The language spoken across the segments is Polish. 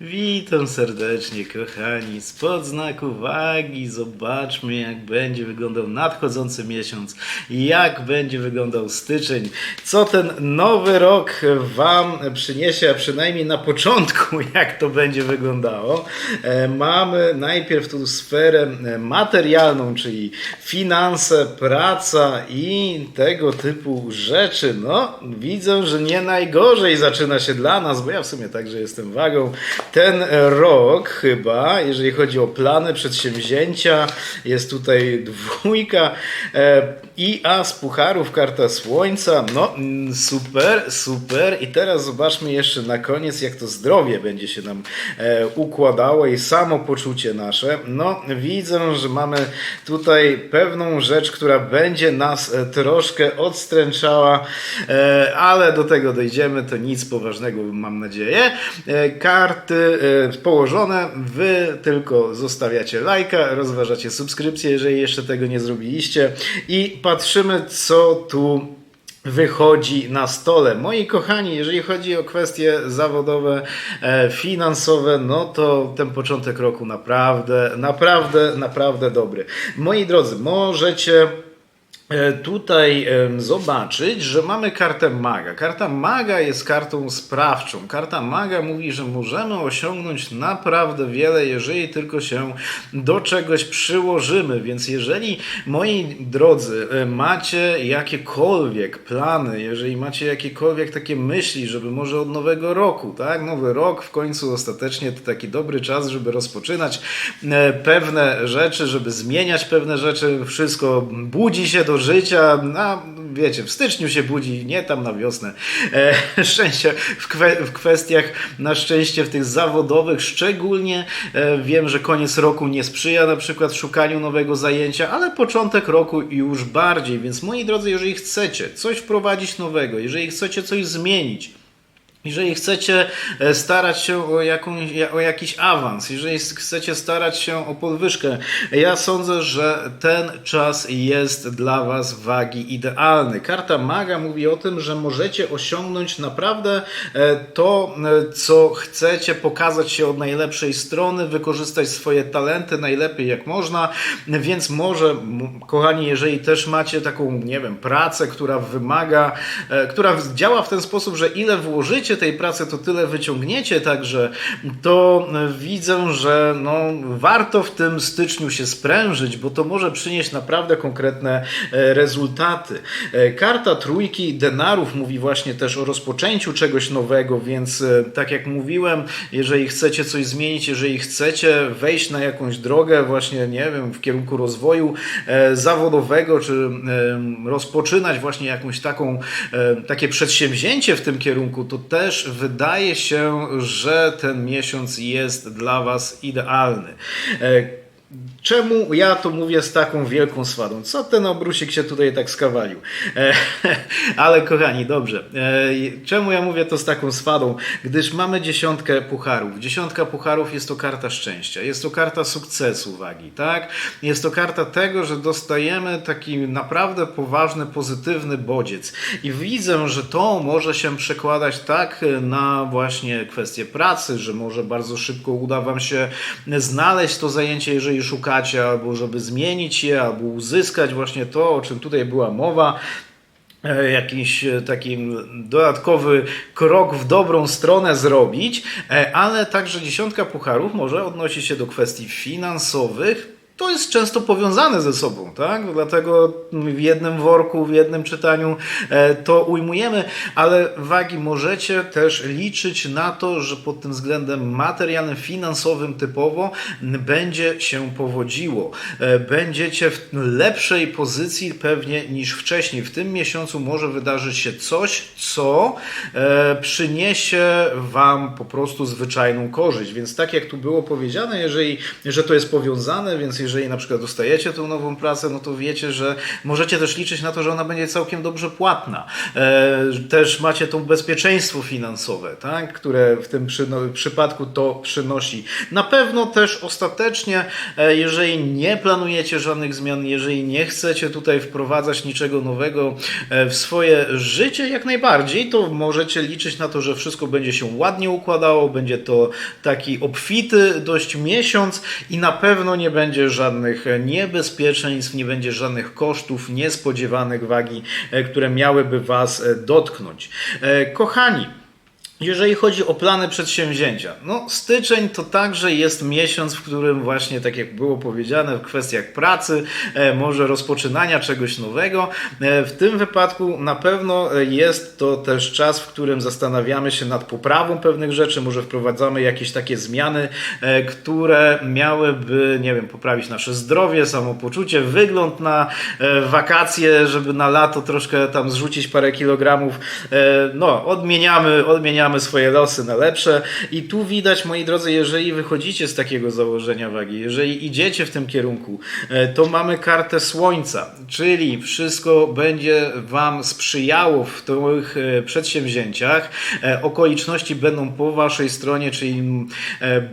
Witam serdecznie, kochani. Spod znaku wagi zobaczmy, jak będzie wyglądał nadchodzący miesiąc, jak będzie wyglądał styczeń, co ten nowy rok Wam przyniesie, a przynajmniej na początku, jak to będzie wyglądało. E, Mamy najpierw tu sferę materialną, czyli finanse, praca i tego typu rzeczy. No, widzę, że nie najgorzej zaczyna się dla nas, bo ja w sumie także jestem wagą. Ten rok chyba, jeżeli chodzi o plany, przedsięwzięcia, jest tutaj dwójka. E, i A z pucharów, karta słońca. No, mm, super, super. I teraz zobaczmy jeszcze na koniec, jak to zdrowie będzie się nam e, układało i samopoczucie nasze. No, widzę, że mamy tutaj pewną rzecz, która będzie nas e, troszkę odstręczała, e, ale do tego dojdziemy. To nic poważnego, mam nadzieję. E, Karty e, położone, wy tylko zostawiacie lajka, rozważacie subskrypcję, jeżeli jeszcze tego nie zrobiliście i patrzymy, co tu wychodzi na stole. Moi kochani, jeżeli chodzi o kwestie zawodowe, e, finansowe, no to ten początek roku naprawdę, naprawdę, naprawdę dobry. Moi drodzy, możecie tutaj em, zobaczyć, że mamy kartę maga. Karta maga jest kartą sprawczą. Karta maga mówi, że możemy osiągnąć naprawdę wiele, jeżeli tylko się do czegoś przyłożymy. Więc jeżeli, moi drodzy, e, macie jakiekolwiek plany, jeżeli macie jakiekolwiek takie myśli, żeby może od nowego roku, tak? Nowy rok w końcu ostatecznie to taki dobry czas, żeby rozpoczynać e, pewne rzeczy, żeby zmieniać pewne rzeczy. Wszystko budzi się do życia. A wiecie, w styczniu się budzi, nie tam na wiosnę. E, w, kwe, w kwestiach na szczęście w tych zawodowych, szczególnie e, wiem, że koniec roku nie sprzyja na przykład szukaniu nowego zajęcia, ale początek roku już bardziej. Więc moi drodzy, jeżeli chcecie coś wprowadzić nowego, jeżeli chcecie coś zmienić, jeżeli chcecie e, starać się o, jakąś, o jakiś awans, jeżeli chcecie starać się o podwyżkę, ja sądzę, że ten czas jest dla Was wagi idealny. Karta Maga mówi o tym, że możecie osiągnąć naprawdę e, to, e, co chcecie, pokazać się od najlepszej strony, wykorzystać swoje talenty najlepiej jak można, więc może, kochani, jeżeli też macie taką, nie wiem, pracę, która wymaga, która działa w ten sposób, że ile włożycie tej pracy, to tyle wyciągniecie, także to e, widzę, że no, warto w tym styczniu się sprężyć, bo to może przynieść naprawdę konkretne e, rezultaty. E, Karta trójki denarów mówi właśnie też o rozpoczęciu czegoś nowego, więc tak jak mówiłem, jeżeli chcecie coś zmienić, jeżeli chcecie wejść na jakąś drogę, właśnie nie wiem, w kierunku rozwoju zawodowego, czy rozpoczynać właśnie jakąś taką, takie przedsięwzięcie w tym kierunku, to też wydaje się, że ten miesiąc jest dla Was idealny. E, Czemu ja to mówię z taką wielką swadą? Co ten obrusik się tutaj tak skawalił? E, ale kochani, dobrze. E, czemu ja mówię to z taką swadą? Gdyż mamy dziesiątkę pucharów. Dziesiątka pucharów jest to karta szczęścia, jest to karta sukcesu wagi, tak? Jest to karta tego, że dostajemy taki naprawdę poważny, pozytywny bodziec. I widzę, że to może się przekładać tak na właśnie kwestię pracy, że może bardzo szybko uda Wam się znaleźć to zajęcie, jeżeli szukacie, albo żeby zmienić je, albo uzyskać właśnie to, o czym tutaj była mowa e, jakiś e, taki dodatkowy krok w dobrą stronę zrobić, e, ale także dziesiątka pucharów może odnosić się do kwestii finansowych. To jest często powiązane ze sobą, tak? Dlatego w jednym worku, w jednym czytaniu e, to ujmujemy, ale wagi możecie też liczyć na to, że pod tym względem materialnym, finansowym typowo będzie się powodziło. E, Będziecie w lepszej pozycji pewnie niż wcześniej. W tym miesiącu może wydarzyć się coś, co e, przyniesie Wam po prostu zwyczajną korzyść. Więc tak jak tu było powiedziane, jeżeli, że to jest powiązane, więc jeżeli na przykład dostajecie tą nową pracę, no to wiecie, że możecie też liczyć na to, że ona będzie całkiem dobrze płatna. E, też macie to bezpieczeństwo finansowe, tak? które w tym przy, przypadku to przynosi. Na pewno też ostatecznie, e, jeżeli nie planujecie żadnych zmian, jeżeli nie chcecie tutaj wprowadzać niczego nowego e, w swoje życie, jak najbardziej, to możecie liczyć na to, że wszystko będzie się ładnie układało, będzie to taki obfity dość miesiąc i na pewno nie będzie żadnych e, niebezpieczeństw, nie będzie żadnych kosztów niespodziewanych wagi, e, które miałyby Was e, dotknąć. Kochani, jeżeli chodzi o plany przedsięwzięcia, no styczeń to także jest miesiąc, w którym właśnie, tak jak było powiedziane, w kwestiach pracy, e, może rozpoczynania czegoś nowego. E, w tym wypadku na pewno jest to też czas, w którym zastanawiamy się nad poprawą pewnych rzeczy, może wprowadzamy jakieś takie zmiany, e, które miałyby, nie wiem, poprawić nasze zdrowie, samopoczucie, wygląd na wakacje, żeby na lato troszkę tam zrzucić parę kilogramów. No, odmieniamy, odmieniamy swoje losy na lepsze i tu widać, moi drodzy, jeżeli wychodzicie z takiego założenia wagi, jeżeli idziecie w tym kierunku, e, to mamy kartę słońca, czyli wszystko będzie Wam sprzyjało w tych e, przedsięwzięciach, e, okoliczności będą po Waszej stronie, czyli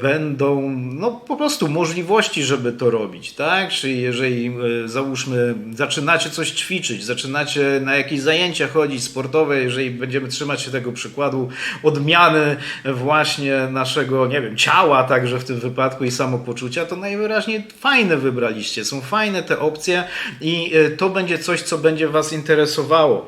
będą no po prostu możliwości, żeby to robić, tak? Czyli jeżeli załóżmy zaczynacie coś ćwiczyć, zaczynacie na jakieś zajęcia chodzić sportowe, jeżeli będziemy trzymać się tego przykładu odmiany właśnie naszego, nie wiem, ciała także w tym wypadku i samopoczucia, to najwyraźniej fajne wybraliście. Są fajne te opcje i e, to będzie coś, co będzie Was interesowało.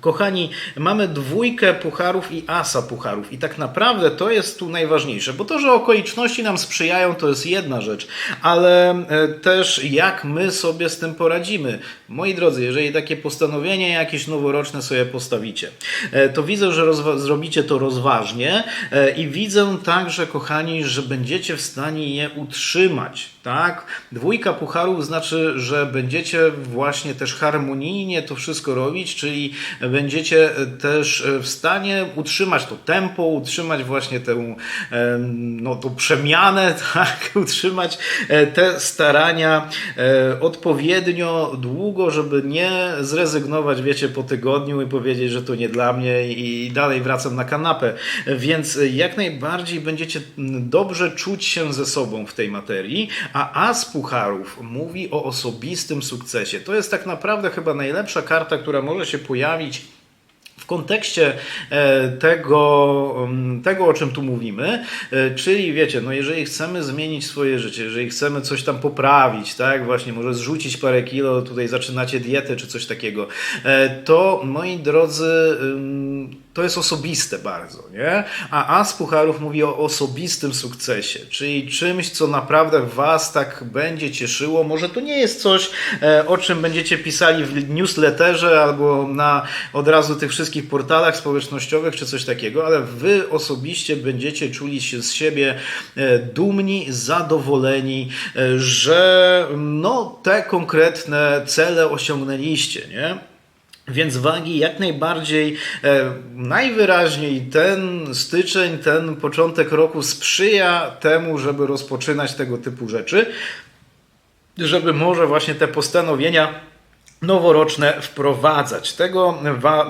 Kochani, mamy dwójkę pucharów i asa pucharów i tak naprawdę to jest tu najważniejsze, bo to, że okoliczności nam sprzyjają, to jest jedna rzecz, ale e, też jak my sobie z tym poradzimy. Moi drodzy, jeżeli takie postanowienie jakieś noworoczne sobie postawicie, e, to widzę, że zrobicie to rozważnie e, i widzę także, kochani, że będziecie w stanie je utrzymać. Tak? Dwójka pucharów znaczy, że będziecie właśnie też harmonijnie to wszystko robić, czyli będziecie też w stanie utrzymać to tempo, utrzymać właśnie tę no, tą przemianę, tak? utrzymać e, te starania e, odpowiednio długo, żeby nie zrezygnować, wiecie, po tygodniu i powiedzieć, że to nie dla mnie i dalej wracam na kanapę. Więc jak najbardziej będziecie dobrze czuć się ze sobą w tej materii, a As Pucharów mówi o osobistym sukcesie. To jest tak naprawdę chyba najlepsza karta, która może się pojawić w kontekście e, tego, mm, tego, o czym tu mówimy, e, czyli wiecie, no jeżeli chcemy zmienić swoje życie, jeżeli chcemy coś tam poprawić, tak, właśnie może zrzucić parę kilo, tutaj zaczynacie dietę czy coś takiego, e, to moi drodzy, to jest osobiste bardzo, nie? A As Pucharów mówi o osobistym sukcesie, czyli czymś, co naprawdę Was tak będzie cieszyło. Może to nie jest coś, e, o czym będziecie pisali w newsletterze albo na od razu tych wszystkich portalach społecznościowych czy coś takiego, ale Wy osobiście będziecie czuli się z siebie e, dumni, zadowoleni, e, że no, te konkretne cele osiągnęliście, nie? Więc wagi jak najbardziej, e, najwyraźniej ten styczeń, ten początek roku sprzyja temu, żeby rozpoczynać tego typu rzeczy, żeby może właśnie te postanowienia noworoczne wprowadzać. Tego,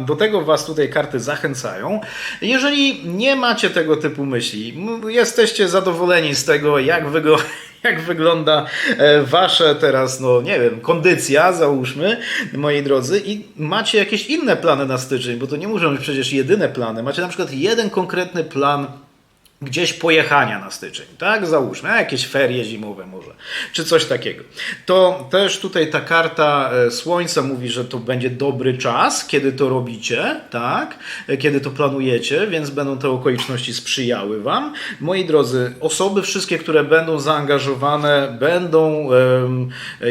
do tego Was tutaj karty zachęcają. Jeżeli nie macie tego typu myśli, jesteście zadowoleni z tego, jak, wygo- jak wygląda e, Wasze teraz, no nie wiem, kondycja, załóżmy, moi drodzy, i macie jakieś inne plany na styczeń, bo to nie muszą być przecież jedyne plany. Macie na przykład jeden konkretny plan gdzieś pojechania na styczeń, tak? Załóżmy, jakieś ferie zimowe może, czy coś takiego. To też tutaj ta karta e, Słońca mówi, że to będzie dobry czas, kiedy to robicie, tak? E, Kiedy to planujecie, więc będą te okoliczności sprzyjały Wam. Moi drodzy, osoby wszystkie, które będą zaangażowane, będą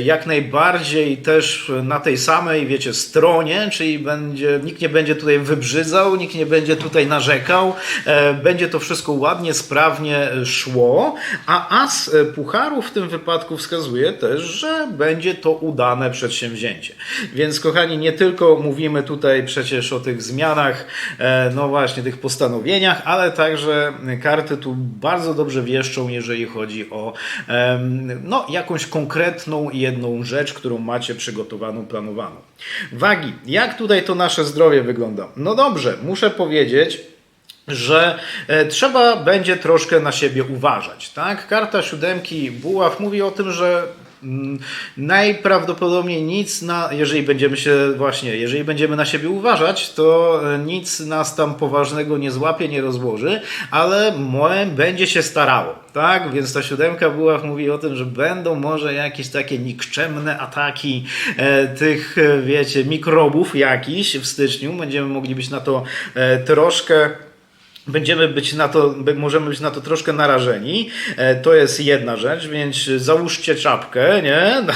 jak najbardziej też na tej samej, wiecie, stronie, czyli będzie, nikt nie będzie tutaj wybrzydzał, nikt nie będzie tutaj narzekał, e, będzie to wszystko ładnie ładnie, sprawnie szło, a as e, pucharów w tym wypadku wskazuje też, że będzie to udane przedsięwzięcie. Więc kochani, nie tylko mówimy tutaj przecież o tych zmianach, e, no właśnie tych postanowieniach, ale także karty tu bardzo dobrze wieszczą, jeżeli chodzi o no, jakąś konkretną jedną rzecz, którą macie przygotowaną, planowaną. Wagi, jak tutaj to nasze zdrowie wygląda? No dobrze, muszę powiedzieć, że e, trzeba będzie troszkę na siebie uważać. Tak? Karta siódemki buław mówi o tym, że mm, najprawdopodobniej nic na, jeżeli będziemy się właśnie, jeżeli będziemy na siebie uważać, to e, nic nas tam poważnego nie złapie, nie rozłoży, ale będzie się starało, tak? Więc ta siódemka buław mówi o tym, że będą może jakieś takie nikczemne ataki e, tych, e, wiecie, mikrobów jakiś w styczniu, będziemy mogli być na to e, troszkę Będziemy być na to, możemy być na to troszkę narażeni. E, To jest jedna rzecz, więc załóżcie czapkę, nie? Na,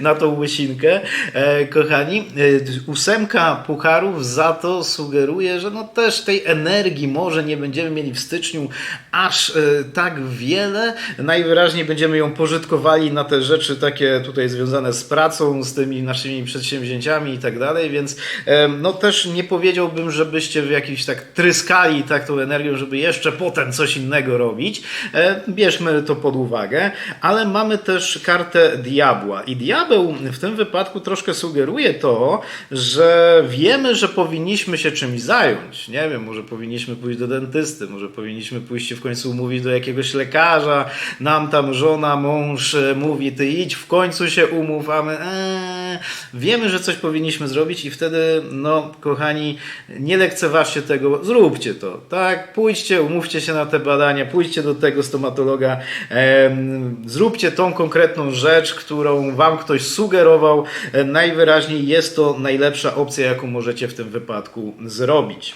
na tą łysinkę. E, Kochani, e, ósemka pucharów za to sugeruje, że no też tej energii może nie będziemy mieli w styczniu aż tak wiele. Najwyraźniej będziemy ją pożytkowali na te rzeczy takie tutaj związane z pracą, z tymi naszymi przedsięwzięciami i tak dalej, więc no też nie powiedziałbym, żebyście w jakiś tak tryskali tak tą energią, żeby jeszcze potem coś innego robić. E, Bierzmy to pod uwagę, ale mamy też kartę diabła i diabeł w tym wypadku troszkę sugeruje to, że wiemy, że powinniśmy się czymś zająć. Nie wiem, może powinniśmy pójść do dentysty, może powinniśmy pójść się w końcu umówić do jakiegoś lekarza, nam tam żona, mąż e, mówi, ty idź, w końcu się umów, a my eee, wiemy, że coś powinniśmy zrobić i wtedy, no kochani, nie lekceważcie tego, zróbcie to, tak? Pójdźcie, umówcie się na te badania, pójdźcie do tego stomatologa, em, zróbcie tą konkretną rzecz, którą wam ktoś sugerował. E, Najwyraźniej jest to najlepsza opcja, jaką możecie w tym wypadku zrobić.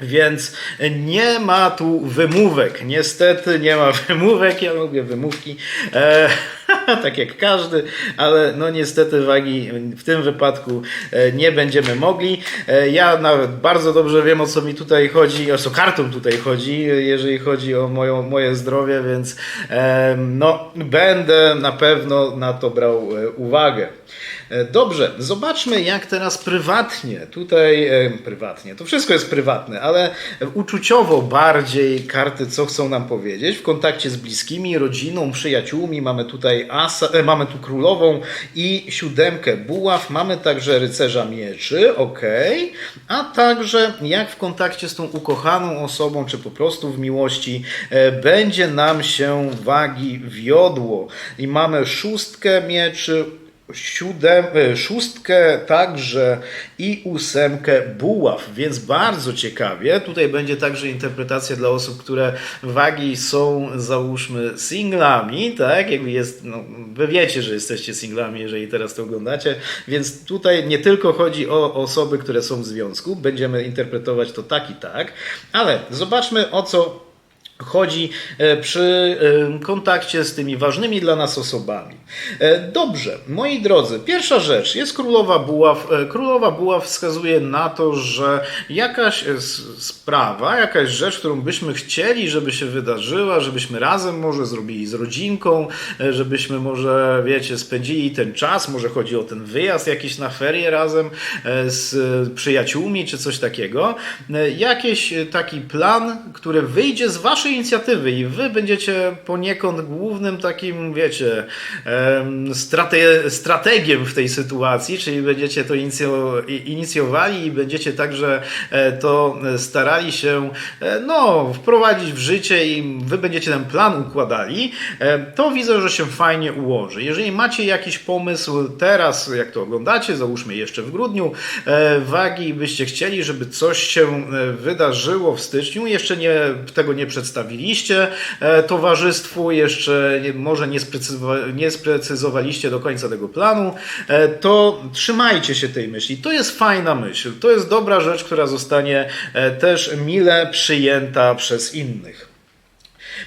Więc nie ma tu wymówek. Niestety nie ma wymówek. Ja lubię wymówki. E, tak jak każdy, ale no niestety wagi w tym wypadku e, nie będziemy mogli. E, ja nawet bardzo dobrze wiem o co mi tutaj chodzi, o co kartą tutaj chodzi, jeżeli chodzi o moją, moje zdrowie, więc no będę na pewno na to brał e, uwagę. E, Dobrze, zobaczmy jak teraz prywatnie, tutaj e, prywatnie, to wszystko jest prywatne, ale uczuciowo bardziej karty co chcą nam powiedzieć w kontakcie z bliskimi, rodziną, przyjaciółmi. Mamy tutaj asa, e, mamy tu królową i siódemkę buław, mamy także rycerza mieczy, ok, a także jak w kontakcie z tą ukochaną osobą, czy po prostu w miłości, będzie nam się wagi wiodło. I mamy szóstkę mieczy, siódem, e, szóstkę także i ósemkę buław, więc bardzo ciekawie. Tutaj będzie także interpretacja dla osób, które wagi są załóżmy singlami, tak? Jakby jest, no, wy wiecie, że jesteście singlami, jeżeli teraz to oglądacie, więc tutaj nie tylko chodzi o osoby, które są w związku, będziemy interpretować to tak i tak, ale zobaczmy o co chodzi e, przy e, kontakcie z tymi ważnymi dla nas osobami. E, Dobrze, moi drodzy, pierwsza rzecz jest królowa buław. Królowa buław wskazuje na to, że jakaś sprawa, jakaś rzecz, którą byśmy chcieli, żeby się wydarzyła, żebyśmy razem może zrobili z rodzinką, żebyśmy może, wiecie, spędzili ten czas, może chodzi o ten wyjazd jakiś na ferie razem z przyjaciółmi czy coś takiego. Jakiś taki plan, który wyjdzie z waszej inicjatywy i wy będziecie poniekąd głównym takim, wiecie, strate, strategiem w tej sytuacji, czyli będziecie to inicjowali i będziecie także e, to starali się e, no, wprowadzić w życie i wy będziecie ten plan układali, e, to widzę, że się fajnie ułoży. Jeżeli macie jakiś pomysł teraz, jak to oglądacie, załóżmy jeszcze w grudniu, wagi byście chcieli, żeby coś się wydarzyło w styczniu, jeszcze nie, tego nie przedstawiliście e, towarzystwu, jeszcze może nie, sprecyzowa- nie sprecyzowaliście do końca tego planu, e, to trzymajcie się tej myśli. To jest fajna myśl, to jest dobra rzecz, która zostanie e, też mile przyjęta przez innych.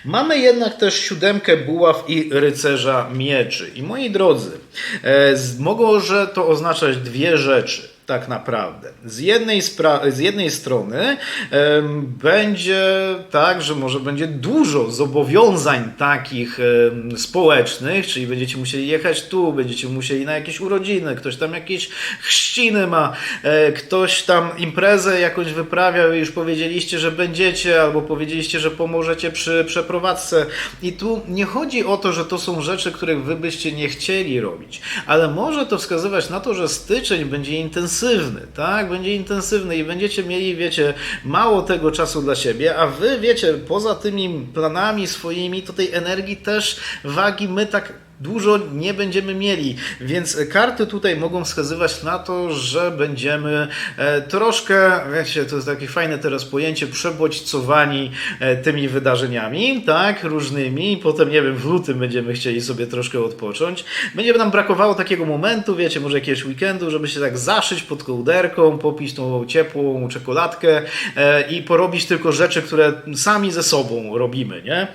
Mamy jednak też siódemkę buław i rycerza mieczy. I moi drodzy, e, z- może to oznaczać dwie rzeczy. Tak naprawdę. Z jednej, z jednej strony em, będzie tak, że może będzie dużo zobowiązań takich em, społecznych, czyli będziecie musieli jechać tu, będziecie musieli na jakieś urodziny, ktoś tam jakieś chrzciny ma, e, ktoś tam imprezę jakąś wyprawiał i już powiedzieliście, że będziecie, albo powiedzieliście, że pomożecie przy przeprowadzce. I tu nie chodzi o to, że to są rzeczy, których wy byście nie chcieli robić, ale może to wskazywać na to, że styczeń będzie intensywny, tak? Będzie intensywny i będziecie mieli, wiecie, mało tego czasu dla siebie, a wy, wiecie, poza tymi planami swoimi, to tej energii też wagi my tak dużo nie będziemy mieli, więc karty tutaj mogą wskazywać na to, że będziemy e, troszkę, wiecie, to jest takie fajne teraz pojęcie, przebodźcowani e, tymi wydarzeniami, tak, różnymi, potem, nie wiem, w lutym będziemy chcieli sobie troszkę odpocząć. Będzie nam brakowało takiego momentu, wiecie, może jakiegoś weekendu, żeby się tak zaszyć pod kołderką, popić tą ciepłą czekoladkę e, i porobić tylko rzeczy, które sami ze sobą robimy, nie?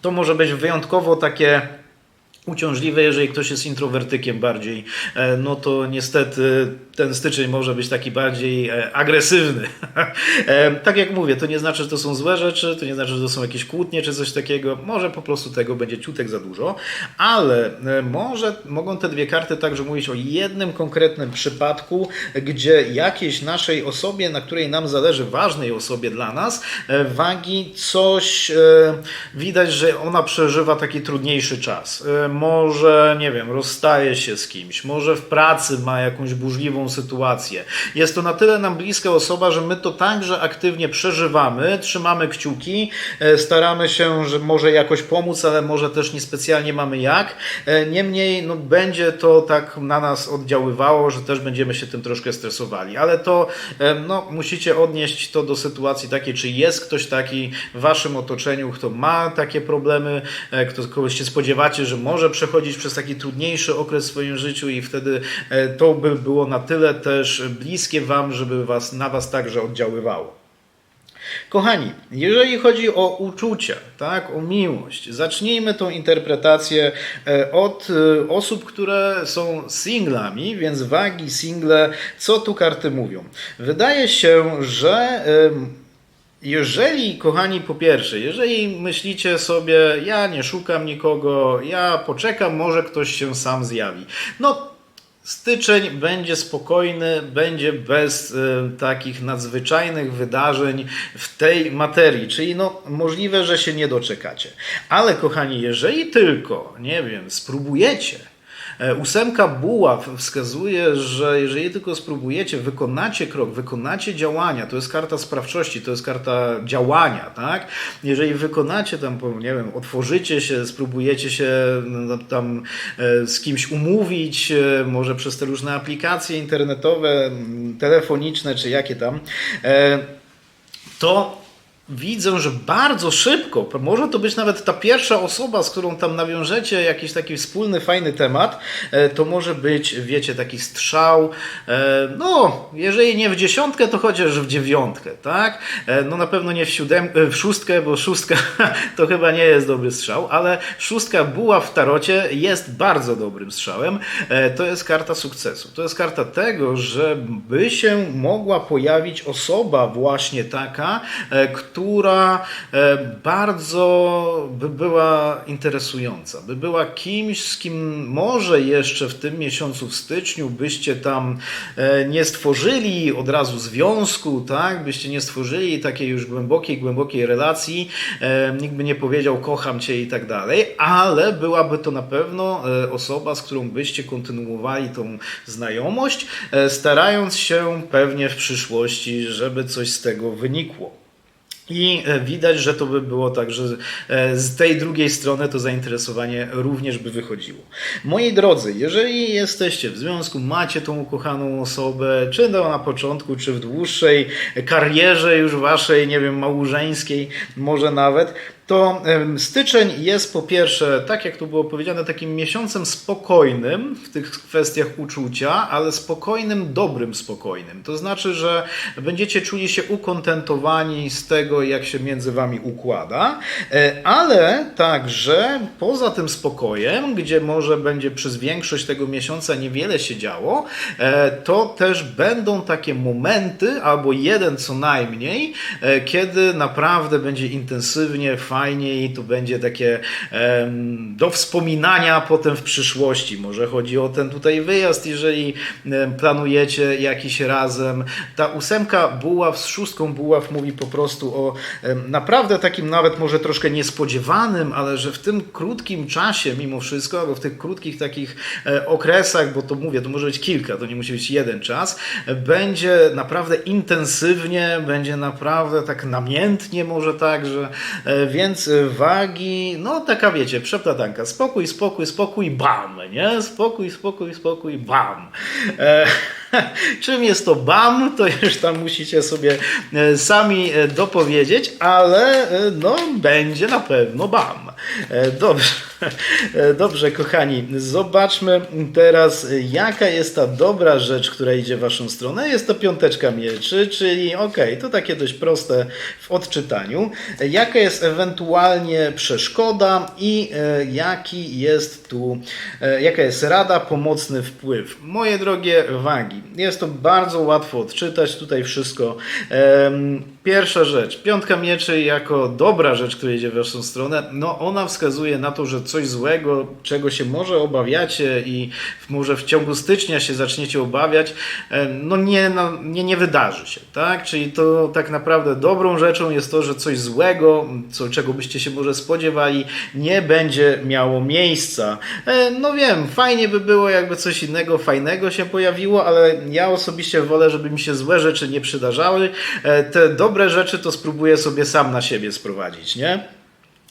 To może być wyjątkowo takie uciążliwe, jeżeli ktoś jest introwertykiem bardziej, e, no to niestety ten styczeń może być taki bardziej e, agresywny. E, Tak jak mówię, to nie znaczy, że to są złe rzeczy, to nie znaczy, że to są jakieś kłótnie czy coś takiego. Może po prostu tego będzie ciutek za dużo, ale może mogą te dwie karty także mówić o jednym konkretnym przypadku, gdzie jakiejś naszej osobie, na której nam zależy, ważnej osobie dla nas, wagi coś widać, że ona przeżywa taki trudniejszy czas. Może, nie wiem, rozstaje się z kimś, może w pracy ma jakąś burzliwą sytuację. Jest to na tyle nam bliska osoba, że my to także aktywnie przeżywamy, trzymamy kciuki, e, staramy się, że może jakoś pomóc, ale może też niespecjalnie mamy jak. E, Niemniej no, będzie to tak na nas oddziaływało, że też będziemy się tym troszkę stresowali. Ale to e, no, musicie odnieść to do sytuacji takiej, czy jest ktoś taki w waszym otoczeniu, kto ma takie problemy, kto kogoś się spodziewacie, że może przechodzić przez taki trudniejszy okres w swoim życiu i wtedy e, to by było na tyle też bliskie wam, żeby was, na was także oddziaływało. Kochani, jeżeli chodzi o uczucia, tak, o miłość, zacznijmy tą interpretację e, od e, osób, które są singlami, więc wagi, single, co tu karty mówią? Wydaje się, że jeżeli, kochani, po pierwsze, jeżeli myślicie sobie, ja nie szukam nikogo, ja poczekam, może ktoś się sam zjawi. No, Styczeń będzie spokojny, będzie bez e, takich nadzwyczajnych wydarzeń w tej materii, czyli no możliwe, że się nie doczekacie. Ale kochani, jeżeli tylko, nie wiem, spróbujecie, ósemka buław wskazuje, że jeżeli tylko spróbujecie, wykonacie krok, wykonacie działania, to jest karta sprawczości, to jest karta działania, tak? Jeżeli wykonacie tam, nie wiem, otworzycie się, spróbujecie się no, tam e, z kimś umówić, e, może przez te różne aplikacje internetowe, telefoniczne, czy jakie tam, e, to widzę, że bardzo szybko, może to być nawet ta pierwsza osoba, z którą tam nawiążecie jakiś taki wspólny, fajny temat, e, to może być, wiecie, taki strzał, e, no, jeżeli nie w dziesiątkę, to chociaż w dziewiątkę, tak? E, No na pewno nie w, siódem, w szóstkę, bo szóstka to chyba nie jest dobry strzał, ale szóstka buła w tarocie jest bardzo dobrym strzałem. To jest karta sukcesu. To jest karta tego, że by się mogła pojawić osoba właśnie taka, e, która e, bardzo by była interesująca, by była kimś, z kim może jeszcze w tym miesiącu w styczniu byście tam e, nie stworzyli od razu związku, tak? Byście nie stworzyli takiej już głębokiej, głębokiej relacji, e, nikt by nie powiedział kocham cię i tak dalej, ale byłaby to na pewno osoba, z którą byście kontynuowali tą znajomość, starając się pewnie w przyszłości, żeby coś z tego wynikło. I e, widać, że to by było tak, że e, z tej drugiej strony to zainteresowanie również by wychodziło. Moi drodzy, jeżeli jesteście w związku, macie tą ukochaną osobę, czy to na początku, czy w dłuższej karierze już waszej, nie wiem, małżeńskiej, może nawet, to styczeń jest po pierwsze, tak jak tu było powiedziane, takim miesiącem spokojnym w tych kwestiach uczucia, ale spokojnym, dobrym spokojnym. To znaczy, że będziecie czuli się ukontentowani z tego, jak się między wami układa, e, ale także poza tym spokojem, gdzie może będzie przez większość tego miesiąca niewiele się działo, e, to też będą takie momenty, albo jeden co najmniej, e, kiedy naprawdę będzie intensywnie, i to będzie takie do wspominania potem w przyszłości. Może chodzi o ten tutaj wyjazd, jeżeli planujecie jakiś razem. Ta ósemka buław z szóstką buław mówi po prostu o naprawdę takim nawet może troszkę niespodziewanym, ale że w tym krótkim czasie mimo wszystko, albo w tych krótkich takich e, okresach, bo to mówię, to może być kilka, to nie musi być jeden czas, będzie naprawdę intensywnie, będzie naprawdę tak namiętnie może tak, że e, więc e, wagi, no taka wiecie, przeplatanka, spokój, spokój, spokój, bam, nie? Spokój, spokój, spokój, bam. E, Czym jest to BAM, to już tam musicie sobie e, sami e, dopowiedzieć, ale e, no będzie na pewno BAM. Dobrze, dobrze kochani, zobaczmy teraz jaka jest ta dobra rzecz, która idzie w waszą stronę. Jest to piąteczka mieczy, czyli ok, to takie dość proste w odczytaniu. Jaka jest ewentualnie przeszkoda i jaki jest tu, jaka jest rada, pomocny wpływ. Moje drogie wagi, jest to bardzo łatwo odczytać tutaj wszystko. Pierwsza rzecz, piątka mieczy jako dobra rzecz, która idzie w waszą stronę, no ona wskazuje na to, że coś złego, czego się może obawiacie i może w ciągu stycznia się zaczniecie obawiać, no nie, no, nie, nie wydarzy się, tak? Czyli to tak naprawdę dobrą rzeczą jest to, że coś złego, co, czego byście się może spodziewali, nie będzie miało miejsca. E, No wiem, fajnie by było, jakby coś innego, fajnego się pojawiło, ale ja osobiście wolę, żeby mi się złe rzeczy nie przydarzały. E, Te dobre rzeczy to spróbuję sobie sam na siebie sprowadzić, nie?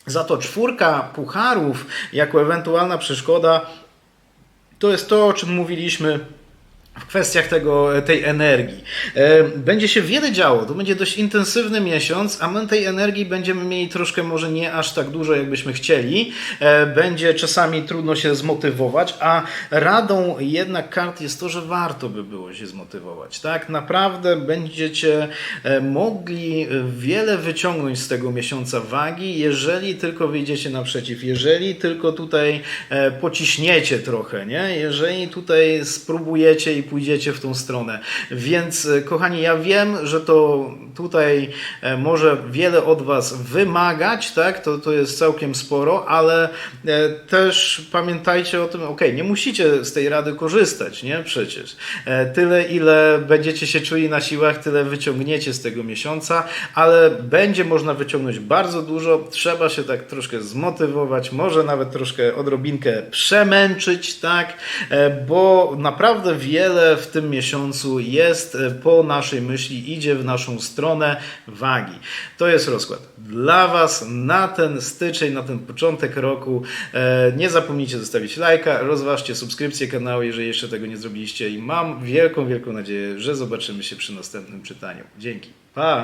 Za to czwórka pucharów jako ewentualna przeszkoda to jest to, o czym mówiliśmy w kwestiach tego, tej energii. E, Będzie się wiele działo, to będzie dość intensywny miesiąc, a my tej energii będziemy mieli troszkę może nie aż tak dużo, jakbyśmy chcieli. E, Będzie czasami trudno się zmotywować, a radą jednak kart jest to, że warto by było się zmotywować. Tak, naprawdę będziecie e, mogli wiele wyciągnąć z tego miesiąca wagi, jeżeli tylko wyjdziecie naprzeciw, jeżeli tylko tutaj e, pociśniecie trochę, nie? jeżeli tutaj spróbujecie i pójdziecie w tą stronę. Więc e, kochani, ja wiem, że to tutaj e, może wiele od Was wymagać, tak? To, to jest całkiem sporo, ale e, też pamiętajcie o tym, ok, nie musicie z tej rady korzystać, nie? Przecież. Tyle, ile będziecie się czuli na siłach, tyle wyciągniecie z tego miesiąca, ale będzie można wyciągnąć bardzo dużo. Trzeba się tak troszkę zmotywować, może nawet troszkę odrobinkę przemęczyć, tak? Bo naprawdę wiele w tym miesiącu jest e, po naszej myśli, idzie w naszą stronę wagi. To jest rozkład dla Was na ten styczeń, na ten początek roku. E, Nie zapomnijcie zostawić lajka, rozważcie subskrypcję kanału, jeżeli jeszcze tego nie zrobiliście i mam wielką, wielką nadzieję, że zobaczymy się przy następnym czytaniu. Dzięki. Pa!